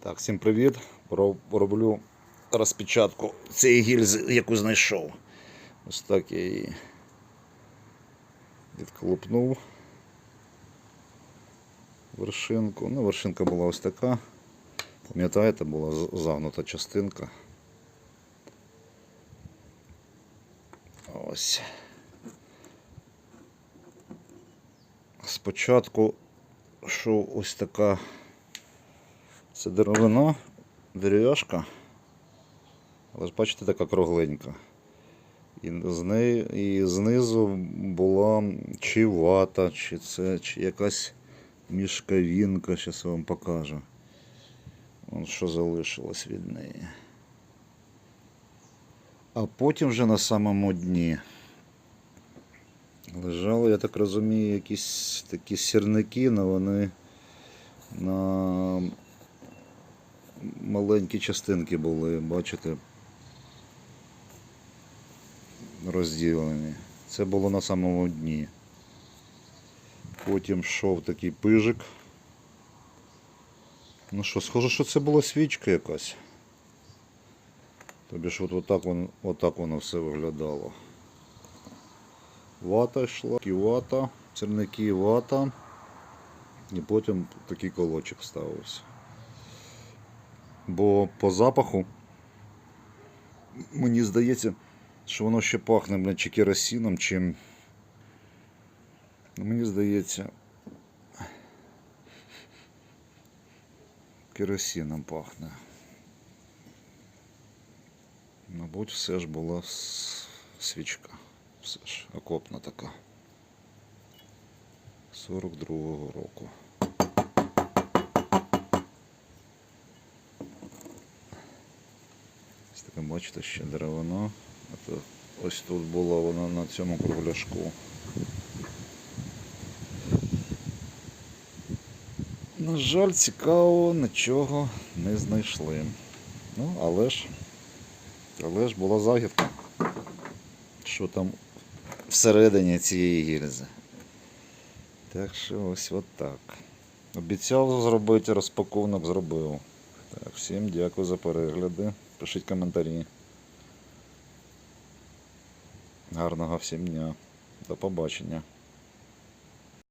Так, всім привіт. Ро- Роблю розпечатку цієї гільзи, яку знайшов. Ось так я її відклопнув. Вершинку. Ну, вершинка була ось така. Пам'ятаєте, була загнута частинка. Ось. Спочатку йшов ось така це деревина, дерев'яшка. Але ж бачите, така кругленька. І, з неї, і знизу була чи вата, чи це, чи якась мішкавінка, зараз я вам покажу. Вон що залишилось від неї. А потім вже на самому дні лежали, я так розумію, якісь такі сірники, але вони на маленькі частинки були, бачите, розділені. Це було на самому дні. Потім йшов такий пижик. Ну що, схоже, що це була свічка якась. Тобі ж от отак, воно, отак воно все виглядало. Вата йшла, ківата, сірники вата. І потім такий колочок ставився. Бо по запаху мені здається, що воно ще пахне блін, чи керосином, чим. Ну, Мені здається. Керосином пахне. Мабуть, все ж була свічка. Все ж окопна така. 42-го року. Ось таке, бачите, ще деревина. Ось тут була вона на цьому кругляшку. На жаль, цікаво, нічого не знайшли. Ну, але ж, але ж була загідка. Що там всередині цієї гільзи. Так що ось от так. Обіцяв зробити розпаковник, зробив. Всім дякую за перегляди. Пишіть коментарі. Гарного всім дня. До побачення.